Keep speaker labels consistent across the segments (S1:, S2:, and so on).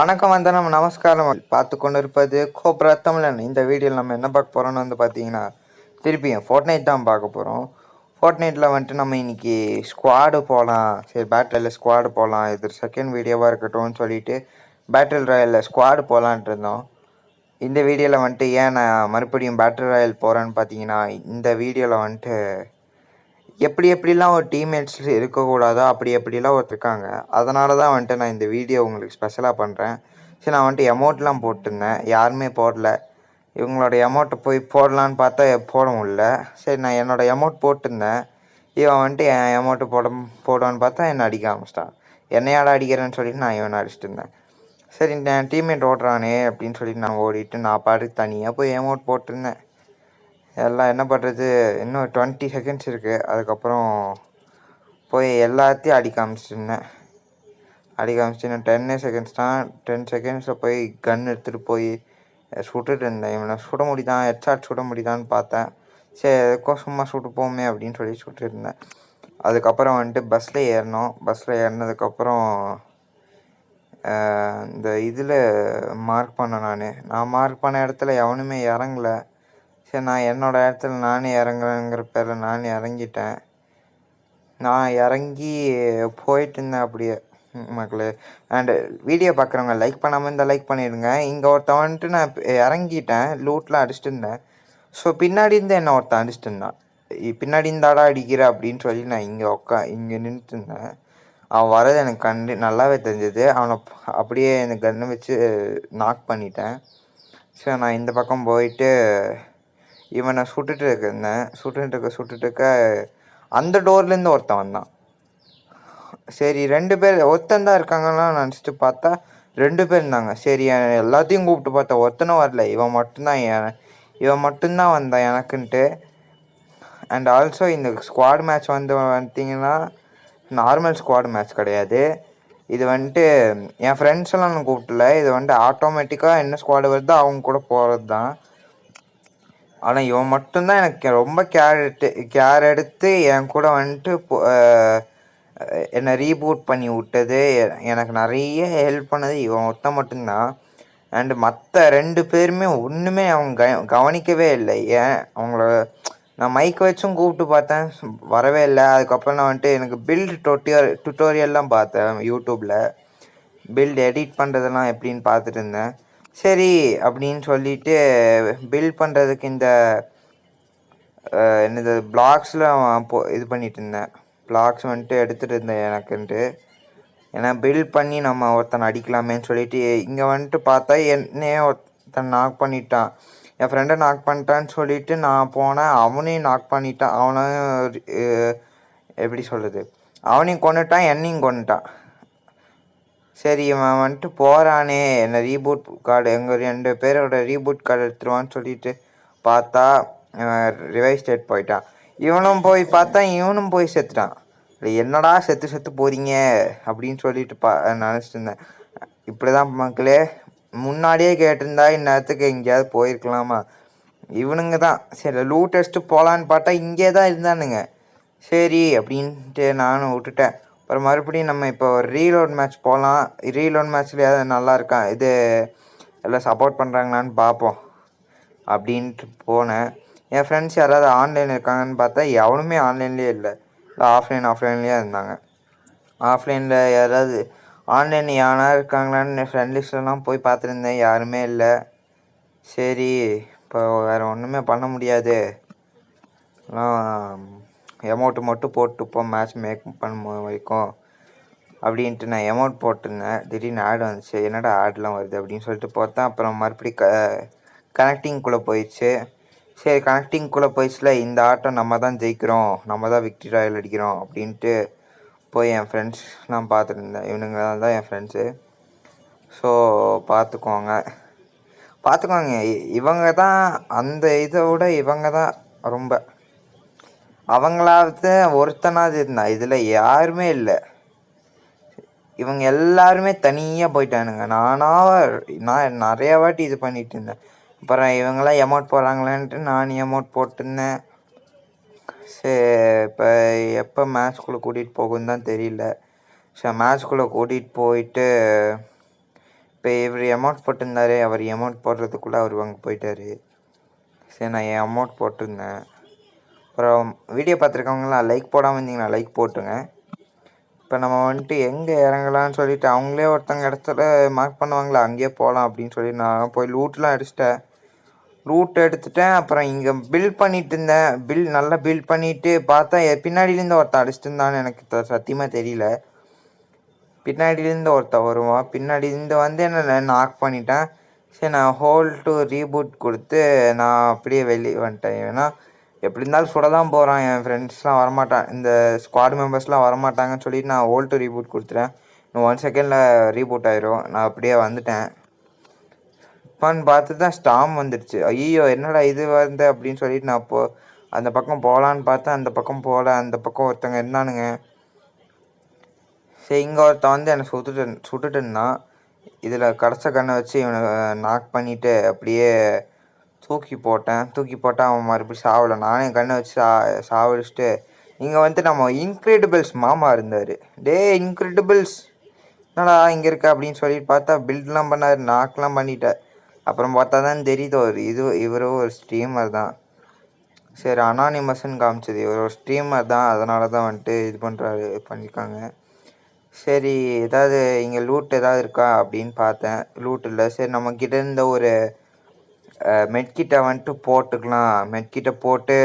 S1: வணக்கம் வந்தனம் நமஸ்காரம். பார்த்து கொண்டு இருப்பது கோப்ரா தமிழன். இந்த வீடியோவில் நம்ம என்ன பார்க்க போகிறோம்னு வந்து பார்த்தீங்கன்னா திருப்பியும் ஃபோர்ட்நைட் தான் பார்க்க போகிறோம் ஃபோர்ட்நைட்டில் வந்துட்டு நம்ம இன்றைக்கி ஸ்குவாடு போகலாம் சரி பேட்டில் ஸ்குவாடு போகலாம் இது செகண்ட் வீடியோவாக இருக்கட்டும்னு சொல்லிட்டு பேட்டில் ராயலில் ஸ்குவாடு போகலான்ட்டு இருந்தோம். இந்த வீடியோவில் வந்துட்டு ஏன் நான் மறுபடியும் பேட்டில் ராயல் போகிறேன்னு பார்த்தீங்கன்னா இந்த வீடியோவில் வந்துட்டு எப்படி எப்படிலாம் ஒரு டீம்மேட்ஸ் இருக்கக்கூடாதோ அப்படி எப்படிலாம் ஒருத்தர் இருக்காங்க அதனால தான் வந்துட்டு நான் இந்த வீடியோ உங்களுக்கு ஸ்பெஷலாக பண்ணுறேன் சரி நான் வந்துட்டு எமௌண்ட்லாம் போட்டிருந்தேன். யாருமே போடல. இவங்களோட எமௌண்ட்டை போய் போடலான்னு பார்த்தா போட முடில சரி நான் என்னோட எமௌண்ட் போட்டிருந்தேன். இவன் வந்துட்டு என் எமௌண்ட்டு போட போடுவான்னு பார்த்தா என்னை அடிக்க ஆரம்பிச்சிட்டான். என்னையாட அடிக்கிறேன்னு சொல்லிட்டு நான் இவனை அடிச்சிட்டு இருந்தேன். சரி என் டீம்மேட் ஓடுறானே அப்படின்னு சொல்லிட்டு நான் ஓடிட்டு நான் பாட்டுக்கு தனியாக போய் எமௌண்ட் போட்டிருந்தேன். எல்லாம் என்ன பண்ணுறது இன்னும் டுவெண்ட்டி செகண்ட்ஸ் இருக்குது அதுக்கப்புறம் போய் எல்லாத்தையும் அடிக்க காமிச்சிருந்தேன். அடிக்க காமிச்சிருந்தேன். டென்னே செகண்ட்ஸ் தான். டென் செகண்ட்ஸில் போய் கன் எடுத்துகிட்டு போய் சுட்டுட்டு இருந்தேன். இவனை சுட முடியுதான் ஹெட்ஷாட் சுட முடியுதான்னு பார்த்தேன். சரி எதுக்கும் சும்மா சுட்டு போமே அப்படின்னு சொல்லி சுட்டு இருந்தேன். அதுக்கப்புறம் வந்துட்டு பஸ்ஸில் ஏறினோம். பஸ்ஸில் ஏறினதுக்கப்புறம் இந்த இதில் மார்க் பண்ணேன் நான். நான் மார்க் பண்ண இடத்துல எவனுமே இறங்கலை. சரி நான் என்னோட இடத்துல நானே இறங்குறேங்கிற பேரில் நானே இறங்கிட்டேன். நான் இறங்கி போயிட்டு இருந்தேன் அப்படியே மக்களே. அண்டு வீடியோ பார்க்குறவங்க லைக் பண்ணாமல் இருந்தால் லைக் பண்ணிடுங்க. இங்கே ஒருத்தன் வந்துட்டு நான் இறங்கிட்டேன் லூட்லாம் அடிச்சிட்டு இருந்தேன் ஸோ பின்னாடி இருந்து என்ன ஒருத்தன் அடிச்சிட்டு இருந்தான் பின்னாடி இருந்தாடா அடிக்கிற அப்படின்னு சொல்லி நான் இங்கே உக்கா இங்கே நின்றுட்டு இருந்தேன் அவன் வரது எனக்கு கண்டு நல்லாவே தெரிஞ்சது. அவனை அப்படியே எனக்கு கண்ணை வச்சு நாக் பண்ணிட்டேன். ஸோ நான் இந்த பக்கம் போயிட்டு இவனை சுட்டுட்டு இருந்தேன் சுட்டுட்டு இருக்க சுட்டுட்டு இருக்க அந்த டோர்லேருந்து ஒருத்தன் வந்தான். சரி ரெண்டு பேர் ஒருத்தன் தான் இருக்காங்கலாம் நினச்சிட்டு பார்த்தா ரெண்டு பேர் இருந்தாங்க. சரி எல்லாத்தையும் கூப்பிட்டு பார்த்தா ஒருத்தனும் வரல. இவன் மட்டும்தான் என் இவன் மட்டும்தான் வந்தான் எனக்குன்ட்டு. அண்ட் ஆல்சோ இந்த ஸ்குவாட் மேட்ச் வந்து வந்தீங்கன்னா நார்மல் ஸ்குவாட் மேட்ச் கிடையாது. இது வந்துட்டு என் ஃப்ரெண்ட்ஸ் எல்லாம் நான் கூப்பிட்டல இது வந்துட்டு ஆட்டோமேட்டிக்காக என்ன ஸ்குவாடு வருதோ அவங்க கூட போகிறது தான் ஆனால் இவன் மட்டும்தான் எனக்கு ரொம்ப கேர் எடுத்து கேர் எடுத்து என் கூட வந்துட்டு போ- என்னை ரீபூட் பண்ணி விட்டது. எனக்கு நிறைய ஹெல்ப் பண்ணது. இவன் ஒருத்தன் மட்டும்தான். அண்டு மற்ற ரெண்டு பேருமே ஒன்றுமே அவங்க க கவனிக்கவே இல்லை. ஏன்? அவங்கள நான் மைக் வச்சும் கூப்பிட்டு பார்த்தேன். வரவே இல்லை. அதுக்கப்புறம் நான் வந்துட்டு எனக்கு பில்டு டொட்டியர் டுட்டோரியல்லாம் பார்த்தேன் யூடியூப்பில் பில்ட் எடிட் பண்ணுறதெல்லாம் எப்படின்னு பார்த்துட்டு இருந்தேன். சரி அப்படின்னு சொல்லிட்டு பில்ட் பண்ணுறதுக்கு இந்த என்னது பிளாக்ஸில் போ இது பண்ணிட்டு இருந்தேன். பிளாக்ஸ் வந்துட்டு எடுத்துகிட்டு இருந்தேன் எனக்குன்ட்டு. ஏன்னா பில்ட் பண்ணி நம்ம ஒருத்தனை அடிக்கலாமேன்னு சொல்லிட்டு இங்கே வந்துட்டு பார்த்தா என்னையே ஒருத்தன் நாக் பண்ணிட்டான். என் ஃப்ரெண்டை நாக் பண்ணிட்டான்னு சொல்லிட்டு நான் போனேன் அவனையும் நாக் பண்ணிட்டான். அவனையும் எப்படி சொல்கிறது அவனையும் கொண்டுட்டான் என்னையும் கொண்டுட்டான் சரி இவன் வந்துட்டு போகிறானே என்னை ரீபூட் கார்டு எங்கள் ரெண்டு பேரோட ரீபூட் கார்டு எடுத்துருவான்னு சொல்லிட்டு பார்த்தா ரிவைஸ் ஸ்டேட் போயிட்டான். இவனும் போய் பார்த்தா இவனும் போய் செத்துட்டான். இல்லை என்னடா செத்து செத்து போகிறீங்க அப்படின்னு சொல்லிட்டு பா நினச்சிட்டு இருந்தேன். இப்படி தான் மக்களே முன்னாடியே கேட்டிருந்தா இந்நேரத்துக்கு எங்கேயாவது போயிருக்கலாமா? இவனுங்க தான். சரி லூ டெஸ்ட்டு போகலான்னு பார்த்தா இங்கே தான் இருந்தானுங்க. சரி அப்படின்ட்டு நானும் விட்டுட்டேன். அப்புறம் மறுபடியும் நம்ம இப்போ ஒரு ரீலோட் மேட்ச் போகலாம் ரீலோட் மேட்ச்லேயாவது நல்லா இருக்கா? இது எல்லாம் சப்போர்ட் பண்ணுறாங்களான்னு பார்ப்போம். அப்படின்ட்டு போனேன். என் ஃப்ரெண்ட்ஸ் யாராவது ஆன்லைன் இருக்காங்கன்னு பார்த்தா எவனுமே ஆன்லைன்லேயே இல்லை. ஆஃப்லைன் ஆஃப்லைன்லேயே இருந்தாங்க. ஆஃப்லைனில் யாராவது ஆன்லைன் யானா இருக்காங்களான்னு ஃப்ரெண்ட் லிஸ்ட்லாம் போய் பார்த்துருந்தேன். யாருமே இல்லை. சரி இப்போ வேறு ஒன்றுமே பண்ண முடியாது. அமௌண்ட்டு மட்டும் போட்டுப்போம் மேட்ச் மேக் பண்ண வரைக்கும் அப்படின்ட்டு நான் அமௌண்ட் போட்டிருந்தேன். திடீர்னு ஆட் வந்துச்சு. என்னடா ஆட்லாம் வருது அப்படின்னு சொல்லிட்டு பார்த்தேன் அப்புறம் மறுபடி க கனெக்டிங்குள்ளே போயிடுச்சு. சரி கனெக்டிங்குள்ளே போயிடுச்சுல இந்த ஆட்டம் நம்ம தான் ஜெயிக்கிறோம். நம்ம தான் விக்டரி ராயல் அடிக்கிறோம் அப்படின்ட்டு போய் என் ஃப்ரெண்ட்ஸ் நான் பார்த்துட்டு இருந்தேன் இவனுங்க தான் என் ஃப்ரெண்ட்ஸு ஸோ பார்த்துக்கோங்க. பார்த்துக்கோங்க. இவங்க தான் அந்த இதை விட இவங்க தான் ரொம்ப அவங்களாவது ஒருத்தனாவது இருந்தான் இதில் யாருமே இல்லை. இவங்க எல்லாருமே தனியாக போயிட்டானுங்க. நானாக நான் நிறைய வாட்டி இது பண்ணிட்டு இருந்தேன். அப்புறம் இவங்களாம் எமௌண்ட் போடுறாங்களேன்ட்டு நான் எமௌண்ட் போட்டிருந்தேன். சரி இப்போ எப்போ மேட்ச்குள்ளே கூட்டிகிட்டு போகுன்னு தான் தெரியல. ஸோ மேட்ச்குள்ளே கூட்டிகிட்டு போயிட்டு இப்போ இவர் அமௌண்ட் போட்டிருந்தாரு. அவர் அமௌண்ட் போடுறதுக்குள்ளே அவர் அங்கே போயிட்டார். சரி நான் என் அமௌண்ட் போட்டிருந்தேன். அப்புறம் வீடியோ பார்த்துருக்கவங்களாம் லைக் போடாமல் இருந்தீங்கன்னா லைக் போட்டுருங்க. இப்போ நம்ம வந்துட்டு எங்கே இறங்கலாம்னு சொல்லிட்டு அவங்களே ஒருத்தங்க இடத்துல மார்க் பண்ணுவாங்களே அங்கேயே போகலாம் அப்படின்னு சொல்லி நான் போய் லூட்லாம் அடிச்சிட்டேன் ரூட் எடுத்துட்டேன் அப்புறம் இங்கே பில் பண்ணிட்டு இருந்தேன். பில் நல்லா பில் பண்ணிவிட்டு பார்த்தா பின்னாடியிலேருந்து ஒருத்தன் அடிச்சிட்டு இருந்தான்னு எனக்கு சத்தியமாக தெரியல. பின்னாடியிலேருந்து ஒருத்தன் வருவான். பின்னாடியிலேருந்து வந்து என்ன நாக் பண்ணிட்டேன். சரி நான் ஹோல் டு ரீபூட் கொடுத்து நான் அப்படியே வெளியே வந்துட்டேன். ஏன்னா எப்படி இருந்தாலும் சுட தான் போகிறான் என் ஃப்ரெண்ட்ஸ்லாம் வரமாட்டான். இந்த ஸ்குவாட் மெம்பர்ஸ்லாம் வரமாட்டாங்கன்னு சொல்லிட்டு நான் ஓல்டு ரீபூட் கொடுத்துட்டேன். இன்னும் ஒன் செகண்டில் ரீபூட் ஆயிரும். நான் அப்படியே வந்துட்டேன். இப்பான்னு பார்த்து தான் ஸ்டாம் வந்துடுச்சு ஐயோ என்னடா இது வந்து அப்படின்னு சொல்லிட்டு நான் போ அந்த பக்கம் போகலான்னு பார்த்தேன். அந்த பக்கம் போகல அந்த பக்கம் ஒருத்தங்க இருந்தானுங்க. சரி இங்கே ஒருத்தன் வந்து என்னை சுட்டுட்டு சுட்டுட்டு இருந்தான் இதில் கடைச்ச கண்ணை வச்சு இவனை நாக் பண்ணிவிட்டு அப்படியே தூக்கி போட்டேன். தூக்கி போட்டால் அவன் மறுபடியும் சாவலை. நானே கண்ணை வச்சு சா சாவடிச்சுட்டு இங்கே வந்து நம்ம இன்க்ரெடிபிள்ஸ் மாமா இருந்தார். டே இன்க்ரெடிபிள்ஸ் என்னடா இங்கே இருக்க அப்படின்னு சொல்லிட்டு பார்த்தா பில்ட்லாம் பண்ணார் நாக்கெலாம் பண்ணிட்டேன் அப்புறம் பார்த்தா தான் தெரியுது ஒரு இது இவரும் ஒரு ஸ்ட்ரீமர் தான். சரி அனானிமஸ்ன்னு காமிச்சது. இவர் ஒரு ஸ்ட்ரீமர் தான் அதனால தான் வந்துட்டு இது பண்ணுறாரு பண்ணியிருக்காங்க சரி ஏதாவது இங்கே லூட் ஏதாவது இருக்கா அப்படின்னு பார்த்தேன். லூட் இல்லை. சரி நம்ம கிட்ட இருந்த ஒரு மெட்கிட்டை வந்துட்டு போட்டுக்கலாம். மெட்கிட்டை போட்டு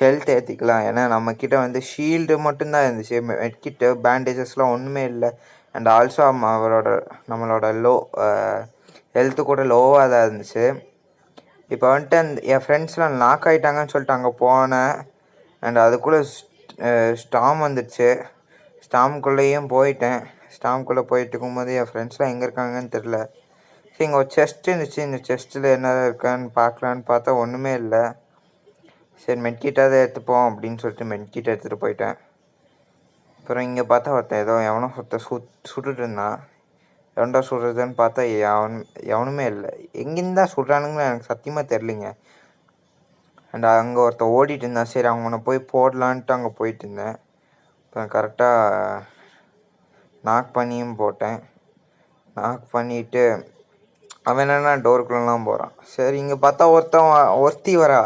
S1: ஹெல்த் ஏற்றிக்கலாம் ஏன்னா நம்மக்கிட்ட வந்து ஷீல்டு மட்டும்தான் இருந்துச்சு. மெட்கிட்டு பேண்டேஜஸ்லாம் ஒன்றுமே இல்லை. அண்ட் ஆல்சோ அவரோட நம்மளோட லோ ஹெல்த்து கூட லோவாக தான் இருந்துச்சு. இப்போ வந்துட்டு அந்த என் ஃப்ரெண்ட்ஸ்லாம் லாக் ஆகிட்டாங்கன்னு சொல்லிட்டு அங்கே போனேன். அண்ட் அதுக்குள்ளே ஸ்டாம் வந்துடுச்சு ஸ்டாம்குள்ளேயும் போயிட்டேன். ஸ்டாம்குள்ளே போயிட்டு இருக்கும்போது என் ஃப்ரெண்ட்ஸ்லாம் எங்கே இருக்காங்கன்னு தெரில இப்போ இங்கே ஒரு செஸ்ட் இருந்துச்சு. இந்த செஸ்ட்டில் என்ன இருக்கான்னு பார்க்கலான்னு பார்த்தா ஒன்றுமே இல்லை. சரி மெட்கிட்டாவது எடுத்துப்போம் அப்படின்னு சொல்லிட்டு மெட்கிட் எடுத்துகிட்டு போயிட்டேன். அப்புறம் இங்கே பார்த்தா ஒருத்தன் ஏதோ எவனோ ஒருத்தன் சுட் சுட்டுட்டு இருந்தான். எவன்டா சுடுறதுன்னு பார்த்தா எவன் எவனுமே இல்லை. எங்கேருந்து தான் எனக்கு சத்தியமாக தெரிலிங்க அண்ட் அங்கே ஒருத்தன் ஓடிட்டு இருந்தான். சரி அவனை போய் போடலான்ட்டு அங்கே போயிட்டு இருந்தேன். அப்புறம் கரெக்டாக நாக் பண்ணியும் போட்டேன். நாக் பண்ணிவிட்டு அவன் என்னென்னா டோருக்குள்ளலாம் போகிறான் சரி இங்கே பார்த்தா ஒருத்தன் ஒருத்தி வரா.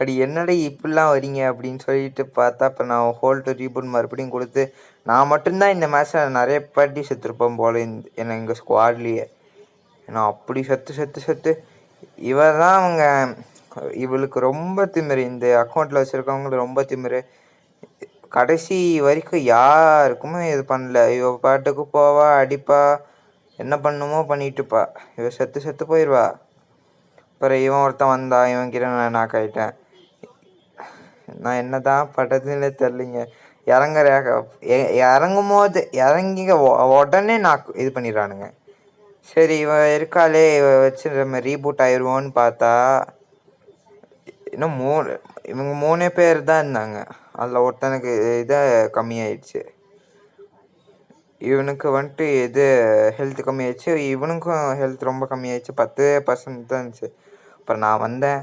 S1: அடி என்னடி இப்படிலாம் வரீங்க அப்படின்னு சொல்லிட்டு பார்த்தா இப்போ நான் ஹோல் டு ரீபூட் மறுபடியும் கொடுத்து நான் மட்டும்தான் இந்த மேட்ச்சில் நிறைய பாட்டி செத்துருப்பேன் போல இந்த எங்கள் ஸ்குவாட்லேயே ஏன்னா அப்படி செத்து செத்து செத்து. இவ தான் அவங்க இவளுக்கு ரொம்ப திமிரு. இந்த அக்கௌண்ட்டில் வச்சுருக்கவங்களுக்கு ரொம்ப திமிரு. கடைசி வரைக்கும் யாருக்குமே இது பண்ணல. இவ பாட்டுக்கு போவா அடிப்பா. என்ன பண்ணுமோ பண்ணிட்டுப்பா. இவ செத்து செத்து போயிடுவா அப்புறம் இவன் ஒருத்தன் வந்தா இவன் கிட்ட நான் நாக் ஆகிட்டேன் நான் என்னதான் பட்டதுன்னு தெரிலிங்க இறங்குற எ- இறங்கும் போது இறங்கி உடனே நான் இது பண்ணிடுறானுங்க. சரி இவ இருக்காளே இவ வச்சு நம்ம ரீபூட் ஆயிடுவோன்னு பார்த்தா இன்னும் மூணு இவங்க மூணே பேர் தான் இருந்தாங்க. அதில் ஒருத்தனுக்கு இதை கம்மியாயிடுச்சு. இவனுக்கு வந்துட்டு இது ஹெல்த் கம்மியாயிடுச்சு. இவனுக்கும் ஹெல்த் ரொம்ப கம்மியாயிடுச்சு. பத்து பர்சன்ட் தான் இருந்துச்சு. அப்புறம் நான் வந்தேன்.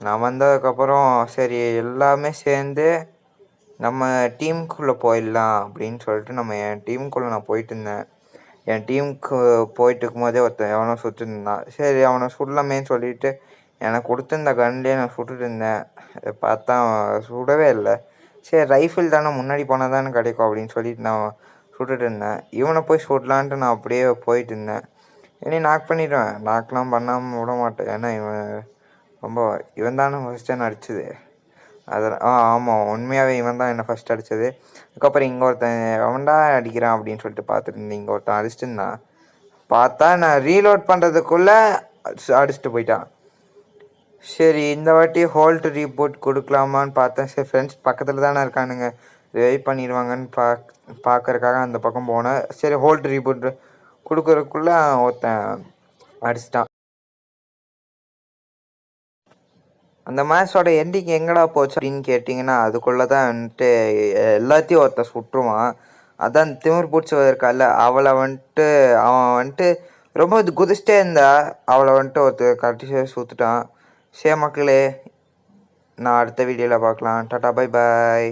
S1: நான் வந்ததுக்கப்புறம் சரி எல்லாமே சேர்ந்து நம்ம டீமுக்குள்ளே போயிடலாம் அப்படின்னு சொல்லிட்டு நம்ம என் டீமுக்குள்ளே நான் போயிட்டு இருந்தேன். என் டீமுக்கு போயிட்டு இருக்கும்போதே ஒருத்தன் எவனோ சுட்டுருந்தான் சரி அவனை சுடலாமேன்னு சொல்லிட்டு எனக்கு கொடுத்துருந்த கன்லேயே நான் சுட்டுட்டு இருந்தேன். அதை பார்த்தா சுடவே இல்லை. சரி ரைஃபிள் தானே முன்னாடி போனால் தானே கிடைக்கும் அப்படின்னு சொல்லிட்டு நான் சுட்டுட்டு இருந்தேன் இவனை போய் சுடலான்ட்டு நான் அப்படியே போயிட்டு இருந்தேன் இனி நாக் பண்ணிடுவேன். நாக்லாம் பண்ணாமல் விட மாட்டேன். ஏன்னா இவன் ரொம்ப இவன் தானே ஃபஸ்ட்டு என்ன அடிச்சது. அதில் ஆ ஆமாம் உண்மையாகவே இவன் தான் என்னை ஃபஸ்ட் அடித்தது அதுக்கப்புறம் இங்கே ஒருத்தன் அவன்டா அடிக்கிறான் அப்படின்னு சொல்லிட்டு பார்த்துட்டு இருந்தேன் இங்கே ஒருத்தன் அடிச்சுட்டு இருந்தான். பார்த்தா நான் ரீலோட் பண்ணுறதுக்குள்ளே அடிச்சுட்டு போயிட்டான். சரி இந்த வாட்டி ஹோல்ட் ரீபோர்ட் கொடுக்கலாமான்னு பார்த்தேன். சரி ஃப்ரெண்ட்ஸ் பக்கத்தில் தானே இருக்கானுங்க. வெயிட் பண்ணிடுவாங்கன்னு பார்க்க பார்க்கறக்காக அந்த பக்கம் போனேன். சரி ஹோல்டு ரீபூட் கொடுக்குறதுக்குள்ளே ஒருத்தன் அடிச்சிட்டான். அந்த மேட்சோட எண்டிங் எங்கடா போச்சு அப்படின்னு கேட்டிங்கன்னா அதுக்குள்ளே தான் வந்துட்டு எல்லாத்தையும் ஒருத்தன் சுட்டுருவான். அதான் திமிர் பிடிச்சவ இருக்கால அவளை வந்துட்டு அவன் வந்துட்டு ரொம்ப இது குதிச்சிட்டே இருந்தா அவளை வந்துட்டு ஒருத்தர் கட்டி சுற்றுட்டான் சே மக்களே நான் அடுத்த வீடியோவில் பார்க்கலாம். Tata bye bye